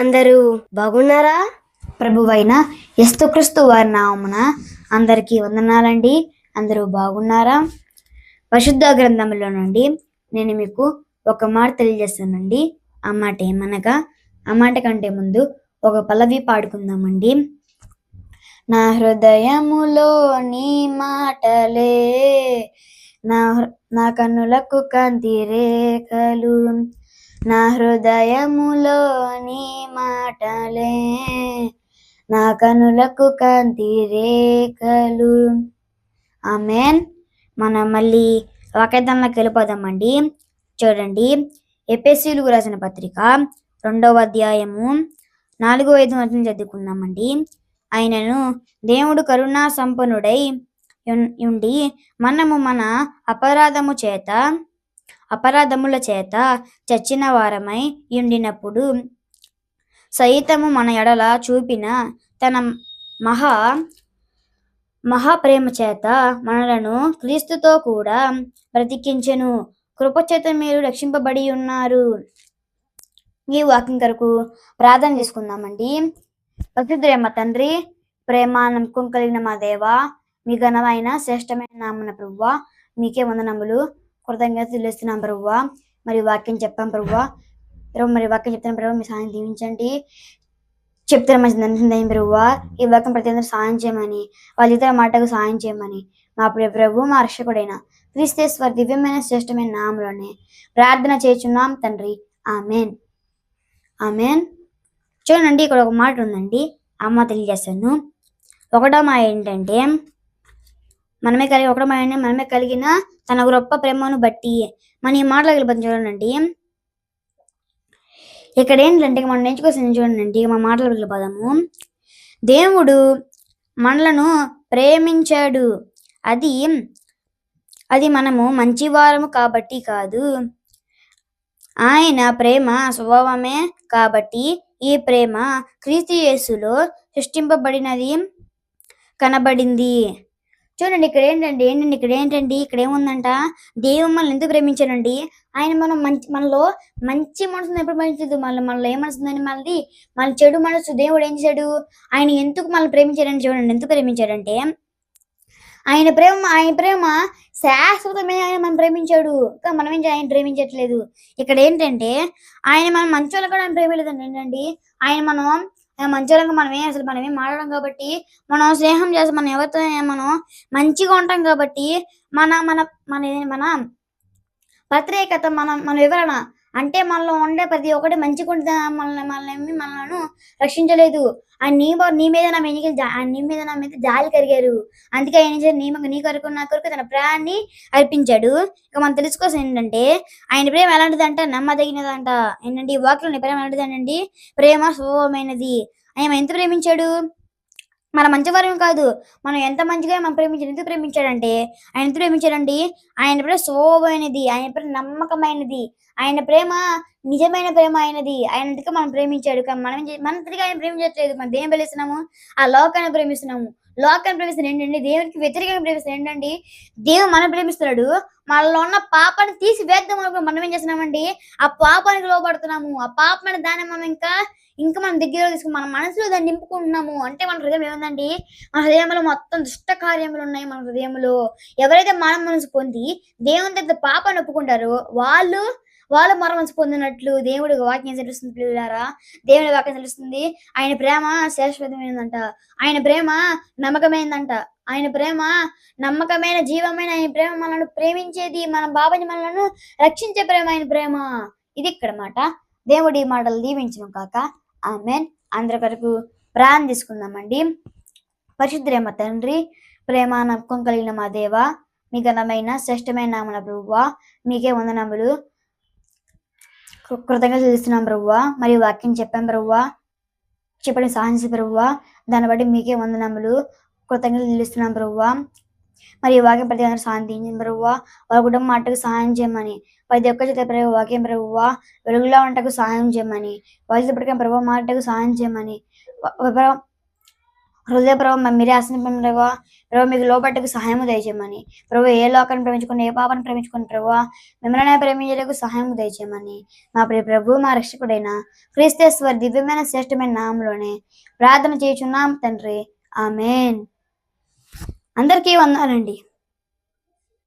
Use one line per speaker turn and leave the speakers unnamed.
అందరూ బాగున్నారా?
ప్రభువైన యస్తుక్రీస్తు వారి నామమున అందరికీ వందనాలండి. అందరూ బాగున్నారా? పరిశుద్ధ గ్రంథంలో నుండి నేను మీకు ఒక మాట తెలియజేస్తానండి. ఆ మాట ఏమనగా ఆ మాట కంటే ముందు ఒక పల్లవి పాడుకుందామండి. నా హృదయములో నీ మాటలే నా నా కన్నులకు కాంతి రేఖలు నా హృదయములో నీ మాటలే నా కనులకు కాంతి రేఖలు. ఆమెన్. మనం మళ్ళీ వాక్యతంలోకి వెళ్ళిపోదామండి. చూడండి ఎపిఎస్సీలకు రాసిన పత్రిక రెండవ అధ్యాయము నాలుగో ఐదు వచ్చిన చదువుకుందామండి. ఆయనను దేవుడు కరుణా సంపన్నుడై ఉన్- ఉండి మనము మన అపరాధము చేత అపరాధముల చేత చచ్చిన వారమై ఉండినప్పుడు సైతము మన ఎడల చూపిన తన మహా మహాప్రేమ చేత మనలను క్రీస్తుతో కూడా బ్రతికించెను. కృపచేత మీరు రక్షింపబడి ఉన్నారు. ఈ వాకింగ్ కొరకు ప్రార్థన చేసుకుందామండి. ప్రసిద్ధుడైన తండ్రి ప్రేమ నమ్మకం కలిగిన మా దేవ మీ ఘనమైన శ్రేష్టమైన నామన ప్రభువ మీకే వందనములు. కృతజ్ఞత తెలుస్తున్నాం ప్రభువ. మరి వాక్యం చెప్పాం ప్రభువ. ప్రభు మరి వాక్యం చెప్తాను ప్రభు మీ సాయం దీవించండి. చెప్తారు మంచి నన్ను ప్రభువ. ఈ వాక్యం ప్రతి ఒక్కరు సాయం చేయమని వాళ్ళ ఇతర మాటకు సాయం చేయమని. మా ప్రియ ప్రభు మా రక్షకుడైన క్రీస్తేశ్వర దివ్యమైన శ్రేష్టమైన నామలోనే ప్రార్థన చేస్తున్నాం తండ్రి. ఆమెన్. ఆమెన్. చూడండి ఇక్కడ ఒక మాట ఉందండి. అమ్మ తెలియజేస్తాను. ఒకటో మా ఏంటంటే మనమే కలిగి ఒకటో మా ఏంటంటే మనమే కలిగిన తన గొప్ప ప్రేమను బట్టి మన ఈ మాటలు వెళ్ళిపోతుంది చూడండి. ఇక్కడ ఏంటంటే మనం నేర్చుకోవాల్సింది చూడండి మా మాటలు వెళ్ళిపోదాము దేవుడు మనలను ప్రేమించాడు. అది అది మనము మంచివారము కాబట్టి కాదు. ఆయన ప్రేమ స్వభావమే కాబట్టి ఈ ప్రేమ క్రీస్తు యేసులో సృష్టింపబడినది కనబడింది. చూడండి ఇక్కడ ఏంటండి ఏంటండి ఇక్కడ ఏంటండి ఇక్కడ ఏముందంట దేవుడు మనల్ని ఎందుకు ప్రేమించాడండి? ఆయన మనం మంచి మనలో మంచి మనసు ఎప్పుడు ప్రేమించదు మళ్ళీ మనలో ఏ మనసు ఉందని మళ్ళీ మన చెడు మనసు దేవుడు ఏం చేశాడు? ఆయన ఎందుకు మనల్ని ప్రేమించాడని చూడండి ఎందుకు ప్రేమించాడంటే ఆయన ప్రేమ ఆయన ప్రేమ శాశ్వతమైన ఆయన మనం ప్రేమించాడు. ఇంకా మనం ఏం ఆయన ప్రేమించట్లేదు. ఇక్కడ ఏంటంటే ఆయన మనం మంచోళ్ళకి కూడా ఆయన ప్రేమిలేదండి ఏంటండి? ఆయన మనం మంచోళ్ళంగా మంచోళ్ళకి మనం ఏం అసలు మనం ఏం మాట్లాడడం కాబట్టి మనం స్నేహం చేసి మనం ఎవరితో మనం మంచిగా ఉంటాం కాబట్టి మన మన మన మన ప్రత్యేకత మనం మన వివరణ అంటే మనలో ఉండే ప్రతి ఒక్కటి మంచిగా ఉంటే మనల్ని మనల్ని మనలను రక్షించలేదు. ఆ నీ నీ మీద నా ఎన్నికలు జా- నీ మీద నా మీద జాలి కరిగారు. అందుకే ఆయన ఏం నీ నీ కొరకు నా కొరకు తన ప్రాణాన్ని అర్పించాడు. ఇక మనం తెలుసుకోవాల్సింది ఏంటంటే ఆయన ప్రేమ ఎలాంటిదంట నమ్మదగినదంట. ఏంటంటే ఈ వాక్యం ప్రేమ ఎలాంటిదండి ప్రేమ స్వభావమైనది ఆయన ఎంత ప్రేమించాడు? మన మంచి వరం కాదు. మనం ఎంత మంచిగా మనం ప్రేమించాడు ఎందుకు ప్రేమించాడంటే ఆయన ఎంత ప్రేమించాడండి ఆయన ప్రేమ శోభమైనది ఆయన ప్రేమ నమ్మకమైనది ఆయన ప్రేమ నిజమైన ప్రేమ అయినది. ఆయన ఎందుకు మనం ప్రేమించాడు. కానీ మనం మన మనం తిరిగి ఆయన ప్రేమించట్లేదు. మనం దేని ప్రేమిస్తున్నాము ఆ లోకాన్ని ప్రేమిస్తున్నాము. లోకాన్ని ప్రేమిస్తున్నాడు ఏంటండి దేవునికి వ్యతిరేకంగా ప్రేమిస్తున్నాడు ఏంటండి దేవుడు మనం ప్రేమిస్తున్నాడు. మనలో ఉన్న పాపాన్ని తీసి వేద్దాం అనుకుని మనం ఏం చేస్తున్నామండి? ఆ పాపానికి లోపడుతున్నాము ఆ పాపమైన దాన్ని మనం ఇంకా ఇంకా మనం దగ్గర తీసుకుని మన మనసులో దాన్ని నింపుకుంటున్నాము. అంటే మన హృదయం ఏముందండి? మన హృదయంలో మొత్తం దుష్ట కార్యములు ఉన్నాయి మన హృదయంలో. ఎవరైతే మన మనసు పొంది దేవుని దగ్గర పాపాన్ని ఒప్పుకుంటారో వాళ్ళు వాళ్ళు మర పొందినట్లు దేవుడికి వాక్యం తెలుస్తుంది పిల్లలారా? దేవుడి వాక్యం తెలుస్తుంది ఆయన ప్రేమ శాశ్వతమైనదంట ఆయన ప్రేమ నమ్మకమైనదంట ఆయన ప్రేమ నమ్మకమైన జీవమైన ఆయన ప్రేమ మనల్ని ప్రేమించేది మన బాబాని మనలను రక్షించే ప్రేమ ఆయన ప్రేమ. ఇది ఇక్కడ మాట. దేవుడి మాటలు దీవించను కాక. ఆమెన్. అందరి కొరకు ప్రాణం తీసుకుందామండి పరిశుద్ధుడేమ తండ్రి ప్రేమ నమ్మకం కలిగిన మా దేవ మీ ఘనమైన శ్రేష్టమైన నామల ప్రభువ మీకే వందనములు. కృతజ్ఞత కృతజ్ఞతలు బ్రవ్వ మరియు వాక్యం చెప్పాం బ్రవ్వ చెప్పడం సాహసి బ్రవ్వ దాన్ని బట్టి మీకే వందనములు. కృతజ్ఞతలు తెలుస్తున్నాం బ్రవ్వ మరి ఈ వాక్యం ప్రతి ఒక్కరు సహాయం బ్రవ్వ ప్రభువా. వాళ్ళ కుటుంబం మాటకు సహాయం చేయమని. ప్రతి ఒక్క చేత ప్రభు వాక్యం ప్రభువ. వెలుగులో వంటకు సహాయం చేయమని. వయసు ఇప్పటికే ప్రభు మాటకు సహాయం చేయమని. హృదయ ప్రభు మీరే ఆశింపం ప్రభావ? ప్రభు మీకు లోపట్టుకు సహాయము దయచేయమని. ప్రభు ఏ లోకాన్ని ప్రేమించుకుని ఏ పాపను ప్రేమించుకుని ప్రభు మిమ్మల్ని ప్రేమించడానికి సహాయం దయచేయమని. మా ప్రియ ప్రభు మా రక్షకుడైన క్రీస్తేశ్వర్ దివ్యమైన శ్రేష్టమైన నామంలోనే ప్రార్థన చేయుచున్నాం తండ్రి. ఆమెన్. అందరికీ వందాలండి